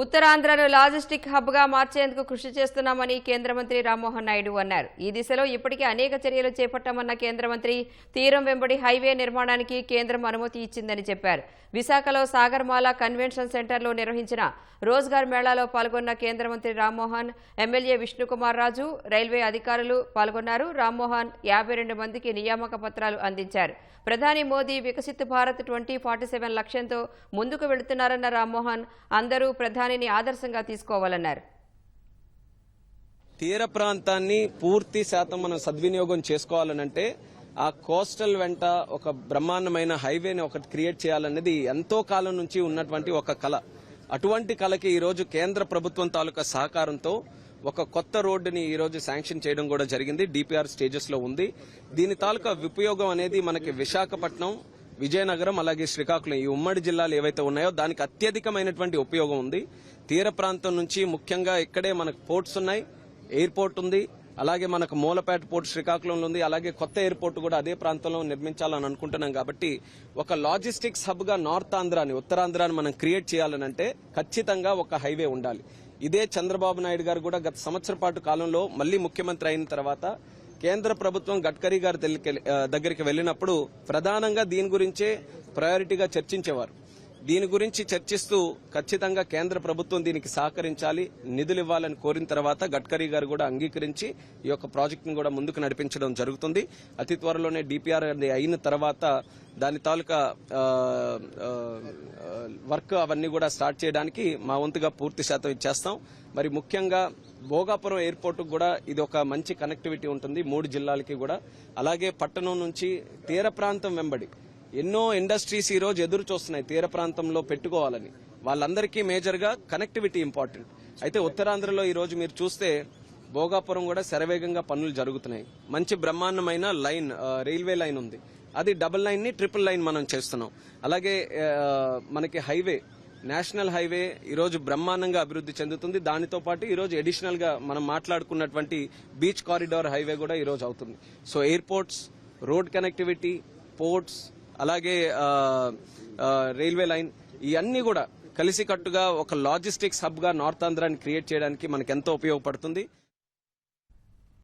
ఉత్తరాంధ్రను logistic హబ్గా మార్చేందుకు కృషి చేస్తున్నామని కేంద్ర మంత్రి రామ్మోహన్ నాయుడు అన్నారు. ఈ దిశలో ఇప్పటికే అనేక చర్యలు చేపట్టామన్న కేంద్ర మంత్రి తీరం వెంబడి హైవే నిర్మాణానికి కేంద్రం అనుమతి ఇచ్చిందని చెప్పారు. విశాఖలో సాగర్మాల కన్వెన్షన్ సెంటర్లో నిర్వహించిన రోజ్గార్ మేళాలో పాల్గొన్న కేంద్ర మంత్రి రామ్మోహన్ ఎమ్మెల్యే విష్ణుకుమార్ రాజు రైల్వే అధికారులు పాల్గొన్నారు. రామ్మోహన్ యాభై రెండు మందికి నియామక పత్రాలు అందించారు. ప్రధాని Modi Viksit Bharat twenty forty seven లక్ష్యంతో ముందుకు వెళుతున్నారన్న రామ్మోహన్ అందరూ ప్రధానిని ఆదర్శంగా తీసుకోవాలన్నారు. తీర ప్రాంతాన్ని పూర్తి శాతం మనం సద్వినియోగం చేసుకోవాలనంటే ఆ కోస్టల్ వెంట ఒక బ్రహ్మాండమైన హైవేని ఒకటి క్రియేట్ చేయాలనేది ఎంతో కాలం నుంచి ఉన్నటువంటి ఒక కళ. అటువంటి కళకి ఈరోజు కేంద్ర ప్రభుత్వం తాలూకా సహకారంతో ఒక కొత్త రోడ్డుని ఈ రోజు శాంక్షన్ చేయడం కూడా జరిగింది. డిపిఆర్ స్టేజెస్లో ఉంది. దీని తాలూకా ఉపయోగం అనేది మనకి విశాఖపట్నం విజయనగరం అలాగే శ్రీకాకుళం ఈ ఉమ్మడి జిల్లాలు ఏవైతే ఉన్నాయో దానికి అత్యధికమైనటువంటి ఉపయోగం ఉంది. తీర ప్రాంతం నుంచి ముఖ్యంగా ఇక్కడే మనకు పోర్ట్స్ ఉన్నాయి. ఎయిర్పోర్ట్ ఉంది. అలాగే మనకు మూలపేట పోర్ట్ శ్రీకాకుళంలో ఉంది. అలాగే కొత్త ఎయిర్పోర్ట్ కూడా అదే ప్రాంతంలో నిర్మించాలని అనుకుంటున్నాం కాబట్టి ఒక లాజిస్టిక్స్ హబ్గా నార్త్ ఆంధ్రాని ఉత్తరాంధ్రాని మనం క్రియేట్ చేయాలని అంటే ఖచ్చితంగా ఒక హైవే ఉండాలి. ఇదే చంద్రబాబు నాయుడు గారు కూడా గత సంవత్సర పాటు కాలంలో మళ్ళీ ముఖ్యమంత్రి అయిన తర్వాత కేంద్ర ప్రభుత్వం గడ్కరీ గారి దగ్గరికి- వెళ్ళినప్పుడు ప్రధానంగా దీని గురించే ప్రయారిటీగా చర్చించేవారు. దీని గురించి చర్చిస్తూ ఖచ్చితంగా కేంద్ర ప్రభుత్వం దీనికి సహకరించాలి నిధులు ఇవ్వాలని కోరిన తర్వాత గడ్కరీ గారు కూడా అంగీకరించి ఈ యొక్క ప్రాజెక్టును కూడా ముందుకు నడిపించడం జరుగుతుంది. అతి త్వరలోనే డిపిఆర్ అనేది అయిన తర్వాత దాని తాలూకా వర్క్ అవన్నీ కూడా స్టార్ట్ చేయడానికి మా వంతుగా పూర్తి శాతం ఇచ్చేస్తాం. మరి ముఖ్యంగా భోగాపురం ఎయిర్పోర్ట్ కూడా ఇది ఒక మంచి కనెక్టివిటీ ఉంటుంది మూడు జిల్లాలకి కూడా. అలాగే పట్టణం నుంచి తీర ప్రాంతం వెంబడి ఎన్నో ఇండస్ట్రీస్ ఈ రోజు ఎదురు చూస్తున్నాయి తీర ప్రాంతంలో పెట్టుకోవాలని. వాళ్ళందరికీ మేజర్గా కనెక్టివిటీ ఇంపార్టెంట్ అయితే ఉత్తరాంధ్రలో ఈ రోజు మీరు చూస్తే భోగాపురం కూడా శరవేగంగా పనులు జరుగుతున్నాయి. మంచి బ్రహ్మాండమైన లైన్ రైల్వే లైన్ ఉంది. అది డబుల్ లైన్ని ట్రిపుల్ లైన్ మనం చేస్తున్నాం. అలాగే మనకి హైవే నేషనల్ హైవే ఈరోజు బ్రహ్మాండంగా అభివృద్ధి చెందుతుంది. దానితో పాటు ఈరోజు అడిషనల్గా మనం మాట్లాడుకున్నటువంటి బీచ్ కారిడార్ హైవే కూడా ఈరోజు అవుతుంది. So airports road connectivity ports అలాగే రైల్వే లైన్ ఇవన్నీ కూడా కలిసికట్టుగా ఒక లాజిస్టిక్స్ హబ్గా నార్త్ ఆంధ్రాని క్రియేట్ చేయడానికి మనకు ఎంతో ఉపయోగపడుతుంది.